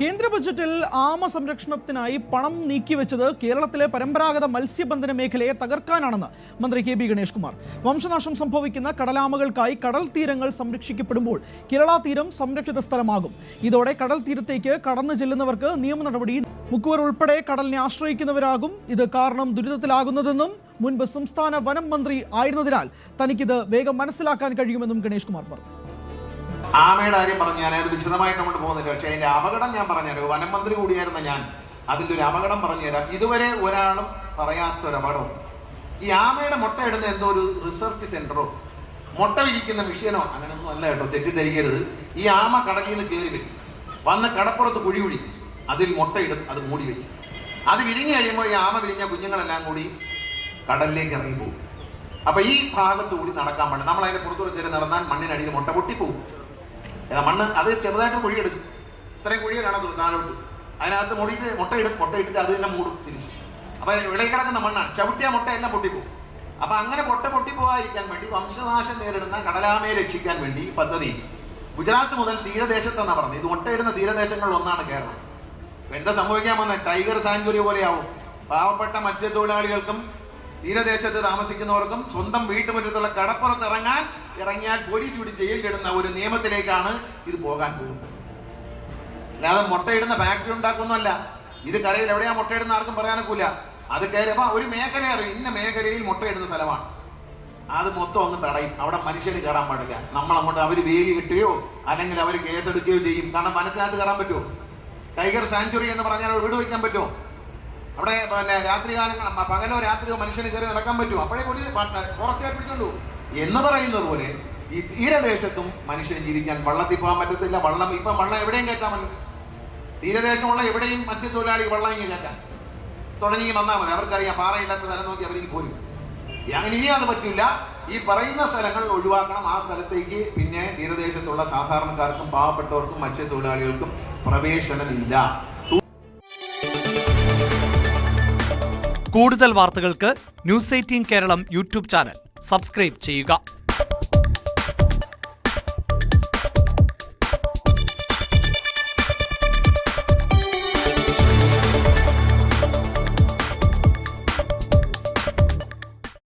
കേന്ദ്ര ബജറ്റിൽ ആമ സംരക്ഷണത്തിനായി പണം നീക്കിവെച്ചത് കേരളത്തിലെ പരമ്പരാഗത മത്സ്യബന്ധന മേഖലയെ തകർക്കാനാണെന്ന് മന്ത്രി കെ ബി ഗണേഷ് കുമാർ വംശനാശം സംഭവിക്കുന്ന കടലാമകൾക്കായി കടൽ തീരങ്ങൾ സംരക്ഷിക്കപ്പെടുമ്പോൾ കേരള തീരം സംരക്ഷിത സ്ഥലമാകും. ഇതോടെ കടൽ തീരത്തേക്ക് കടന്നു ചെല്ലുന്നവർക്ക് നിയമ നടപടി മുക്കുവർ ഉൾപ്പെടെ കടലിനെ ആശ്രയിക്കുന്നവരാകും. ഇത് കാരണം ദുരിതത്തിലാകുന്നതെന്നും മുൻപ് സംസ്ഥാന വനം മന്ത്രി ആയിരുന്നതിനാൽ തനിക്കിത് വേഗം മനസ്സിലാക്കാൻ കഴിയുമെന്നും ഗണേഷ് കുമാർ പറഞ്ഞു. ആമയുടെ കാര്യം പറഞ്ഞു ഞാൻ അത് വിശദമായിട്ട് അങ്ങോട്ട് പോകുന്നില്ല. പക്ഷേ അതിന്റെ അപകടം ഞാൻ പറഞ്ഞുതരാം വനം മന്ത്രി കൂടിയായിരുന്ന ഞാൻ. അതിന്റെ ഒരു അപകടം പറഞ്ഞുതരാം ഇതുവരെ ഒരാളും പറയാത്ത ഒരു ഈ ആമയുടെ മുട്ട ഇടുന്ന എന്തോ ഒരു റിസർച്ച് സെന്ററോ മുട്ട വിരിക്കുന്ന മിഷ്യനോ അങ്ങനെയൊന്നും അല്ല കേട്ടോ തെറ്റിദ്ധരിക്കരുത്. ഈ ആമ കടലിൽ നിന്ന് കയറി വരും. വന്ന് കടപ്പുറത്ത് കുഴി കുഴിക്കും അതിൽ മുട്ടയിടും അത് മൂടി വയ്ക്കും. അത് വിരിഞ്ഞു കഴിയുമ്പോൾ ഈ ആമ വിരിഞ്ഞ കുഞ്ഞുങ്ങളെല്ലാം കൂടി കടലിലേക്ക് ഇറങ്ങി പോകും. അപ്പൊ ഈ ഭാഗത്ത് കൂടി നടക്കാൻ പാടില്ല. നമ്മൾ അതിന്റെ പുറത്തൂടെ കയറി നടന്നാൽ മണ്ണിനടിയിൽ മുട്ട പൊട്ടിപ്പോകും മണ്ണ് അത് ചെറുതായിട്ട് കുഴിയെടുക്കും. ഇത്രയും കുഴിയെ കാണത്തുള്ളൂ താഴോട്ട്. അതിനകത്ത് മുടിയിട്ട് മുട്ടയിടും മുട്ടയിട്ടിട്ട് അത് തന്നെ മൂടും തിരിച്ച്. അപ്പൊ കിടക്കുന്ന മണ്ണാണ്. ചവിട്ടിയ മുട്ട എല്ലാം പൊട്ടിപ്പോകും അപ്പൊ അങ്ങനെ പൊട്ട പൊട്ടിപ്പോകാതിരിക്കാൻ വേണ്ടി വംശനാശം നേരിടുന്ന കടലാമയെ രക്ഷിക്കാൻ വേണ്ടി പദ്ധതി. ഗുജറാത്ത് മുതൽ തീരദേശത്തെന്നാ പറഞ്ഞത്. ഇത് മുട്ടയിടുന്ന തീരദേശങ്ങളിൽ ഒന്നാണ് കേരളം. എന്താ സംഭവിക്കാൻ വന്ന? ടൈഗർ സാങ്ച്വറി പോലെയാവും. പാവപ്പെട്ട മത്സ്യത്തൊഴിലാളികൾക്കും തീരദേശത്ത് താമസിക്കുന്നവർക്കും സ്വന്തം വീട്ടുമുറ്റത്തുള്ള കടപ്പുറത്ത് ഇറങ്ങാൻ ഇറങ്ങിയാൽ പോലീസ് പിടിച്ച് ജയിലിലിടുന്ന ഒരു നിയമത്തിലേക്കാണ് ഇത് പോകാൻ പോകുന്നത്. അല്ലാതെ മുട്ടയിടുന്ന ഫാക്ടറി ഉണ്ടാക്കുന്നല്ല ഇത് കരയിൽ എവിടെയാ മുട്ടയിടുന്ന ആർക്കും പറയാനൊക്കില്ല അത് കയറി അപ്പൊ ഒരു മേഖല അറിയും. ഇന്ന മേഖലയിൽ മുട്ടയിടുന്ന സ്ഥലമാണ്. അത് മൊത്തം അങ്ങ് തടയും. അവിടെ മനുഷ്യന് കയറാൻ പാടില്ല. നമ്മൾ അങ്ങോട്ട് അവർ വേലി കിട്ടുകയോ അല്ലെങ്കിൽ അവർ കേസെടുക്കുകയോ ചെയ്യും. കാരണം വനത്തിനകത്ത് കയറാൻ പറ്റുമോ? ടൈഗർ സാഞ്ചുറി എന്ന് പറഞ്ഞാൽ വീട് വയ്ക്കാൻ പറ്റുമോ? അവിടെ പിന്നെ രാത്രി കാലങ്ങൾ പകലോ രാത്രിയോ മനുഷ്യന് കയറി നടക്കാൻ പറ്റുമോ? അപ്പോഴേ പോലീസ് ഫോറസ്റ്റുകാർ പിടിച്ചോണ്ടു എന്ന് പറയുന്നത് പോലെ ഈ തീരദേശത്തും മനുഷ്യൻ ജീവിക്കാൻ വള്ളത്തിൽ പോകാൻ പറ്റത്തില്ല. വള്ളം ഇപ്പം വള്ളം എവിടെയും കയറ്റാൻ പറ്റും. തീരദേശമുള്ള എവിടെയും മത്സ്യത്തൊഴിലാളി വള്ളം ഇങ്ങനെ കയറ്റാൻ. തുടങ്ങി വന്നാൽ മതി. അവർക്കറിയാം പാറയില്ലാത്ത സ്ഥലം നോക്കി അവർക്ക് പോരും. അങ്ങനെ ഇനി അത് പറ്റില്ല. ഈ പറയുന്ന സ്ഥലങ്ങൾ ഒഴിവാക്കണം. ആ സ്ഥലത്തേക്ക് പിന്നെ തീരദേശത്തുള്ള സാധാരണക്കാർക്കും പാവപ്പെട്ടവർക്കും മത്സ്യത്തൊഴിലാളികൾക്കും പ്രവേശനമില്ല. കൂടുതൽ വാർത്തകൾക്ക് news eighteen Keralam YouTube channel. Subscribe ചെയ്യുക.